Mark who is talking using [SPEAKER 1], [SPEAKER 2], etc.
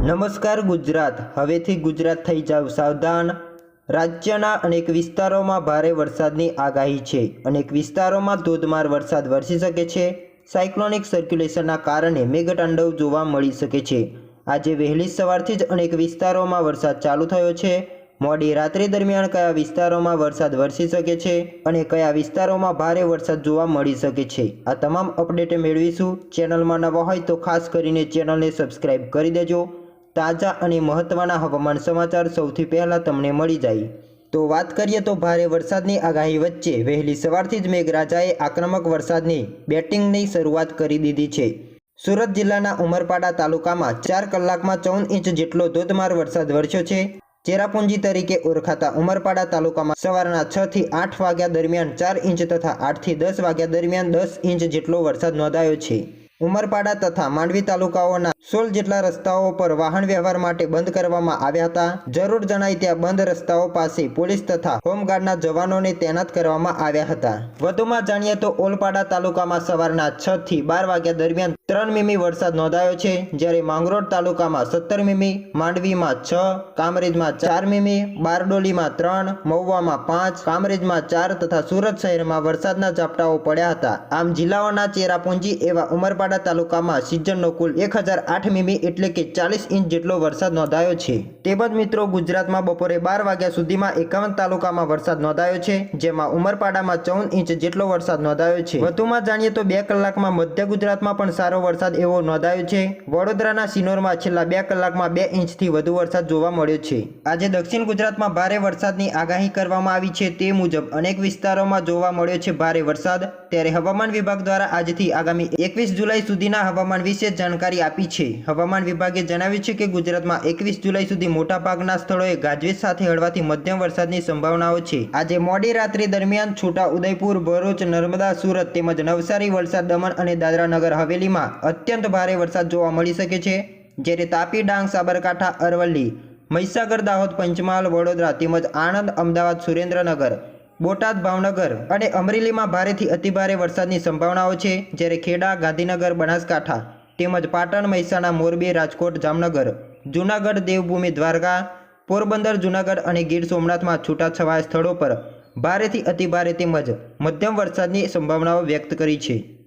[SPEAKER 1] નમસ્કાર ગુજરાત. હવેથી ગુજરાત થઈ જાવ સાવધાન. રાજ્યના અનેક વિસ્તારોમાં ભારે વરસાદની આગાહી છે. અનેક વિસ્તારોમાં ધોધમાર વરસાદ વરસી શકે છે. સાયક્લોનિક સર્ક્યુલેશનના કારણે મેઘતાંડવ જોવા મળી શકે છે. આજે વહેલી સવારથી જ અનેક વિસ્તારોમાં વરસાદ ચાલુ થયો છે. મોડી રાત્રિ દરમિયાન કયા વિસ્તારોમાં વરસાદ વરસી શકે છે અને કયા વિસ્તારોમાં ભારે વરસાદ જોવા મળી શકે છે, આ તમામ અપડેટ મેળવીશું. ચેનલમાં નવા હોય તો ખાસ કરીને ચેનલને સબસ્ક્રાઇબ કરી દેજો. તાજા અને મહત્ત્વના હવામાન સમાચાર સૌથી પહેલાં તમને મળી જાય. તો વાત કરીએ તો ભારે વરસાદની આગાહી વચ્ચે વહેલી સવારથી જ મેઘરાજાએ આક્રમક વરસાદની બેટિંગની શરૂઆત કરી દીધી છે. સુરત જિલ્લાના ઉમરપાડા તાલુકામાં ચાર કલાકમાં ચૌદ ઇંચ જેટલો ધોધમાર વરસાદ વરસ્યો છે. ચેરાપુંજી તરીકે ઓળખાતા ઉમરપાડા તાલુકામાં સવારના છ થી આઠ વાગ્યા દરમિયાન ચાર ઇંચ તથા આઠથી દસ વાગ્યા દરમિયાન દસ ઇંચ જેટલો વરસાદ નોંધાયો છે. ઉમરપાડા તથા માંડવી તાલુકાઓના સોળ જેટલા રસ્તાઓ પર વાહન વ્યવહાર માટે બંધ કરવામાં આવ્યા હતા. જરૂર જણાય ત્યાં બંધ રસ્તાઓ પાસે પોલીસ તથા હોમગાર્ડના જવાનોને તૈનાત કરવામાં આવ્યા હતા. વધુમાં જાણીએ તો ઓલપાડા તાલુકામાં સવારના છ થી બાર વાગ્યા દરમિયાન ત્રણ મીમી વરસાદ નોંધાયો છે. જ્યારે માંગરોળ તાલુકામાં સત્તર મીમી, માંડવીમાં છ, કામરેજમાં ચાર મીમી, બારડોલીમાં ત્રણ, મહુવામાં પાંચ, કામરેજમાં ચાર તથા સુરત શહેરમાં વરસાદના ઝાપટાઓ પડ્યા હતા. આમ જિલ્લાઓના ચેરાપુંજી એવા ઉમરપાડા તાલુકામાં સિઝનનો કુલ એક હજાર આઠ મીમી એટલે કે ચાલીસ ઇંચ જેટલો વરસાદ નોંધાયો છે. તેમજ મિત્રો ગુજરાતમાં બપોરે બાર વાગ્યા સુધીમાં એકાવન તાલુકામાં વરસાદ નોંધાયો છે, જેમાં ઉમરપાડામાં ચૌદ ઇંચ જેટલો વરસાદ નોંધાયો છે. વધુમાં જાણીએ તો બે કલાકમાં મધ્ય ગુજરાતમાં પણ સારો વરસાદ એવો નોંધાયો છે. વડોદરાના સિનોરમાં છેલ્લા બે કલાકમાં બે ઇંચથી વધુ વરસાદ જોવા મળ્યો છે. આજે દક્ષિણ ગુજરાતમાં ભારે વરસાદની આગાહી કરવામાં આવી છે તે મુજબ અનેક વિસ્તારોમાં જોવા મળ્યો છે ભારે વરસાદ. ત્યારે હવામાન વિભાગ દ્વારા આજથી આગામી એકવીસ જુલાઈ સુધીના હવામાન વિશે જાણકારી આપી છે. હવામાન વિભાગે જણાવ્યું છે કે ગુજરાતમાં એકવીસ જુલાઈ સુધી મોટાભાગના સ્થળોએ ગાજવીજ સાથે હળવાથી મધ્યમ વરસાદની સંભાવનાઓ છે. આજે મોડી રાત્રિ દરમિયાન છોટા ઉદયપુર ભરૂચ, નર્મદા, સુરત તેમજ નવસારી વલસાડ, દમણ અને દાદરા નગર હવેલીમાં અત્યંત ભારે વરસાદ જોવા મળી શકે છે, જ્યારે તાપી, ડાંગ, સાબરકાંઠા, અરવલ્લી, મહીસાગર, દાહોદ, પંચમહાલ, વડોદરા તેમજ આણંદ, અમદાવાદ, સુરેન્દ્રનગર બોટાદ, ભાવનગર અને અમરેલીમાં ભારેથી અતિભારે વરસાદની સંભાવનાઓ છે. જ્યારે ખેડા, ગાંધીનગર, બનાસકાંઠા તેમજ પાટણ, મહેસાણા, મોરબી, રાજકોટ, જામનગર, જૂનાગઢ, દેવભૂમિ, દ્વારકા, પોરબંદર, જૂનાગઢ અને ગીર સોમનાથમાં છૂટાછવાયા સ્થળો પર ભારેથી અતિભારે તેમજ મધ્યમ વરસાદની સંભાવનાઓ વ્યક્ત કરી છે.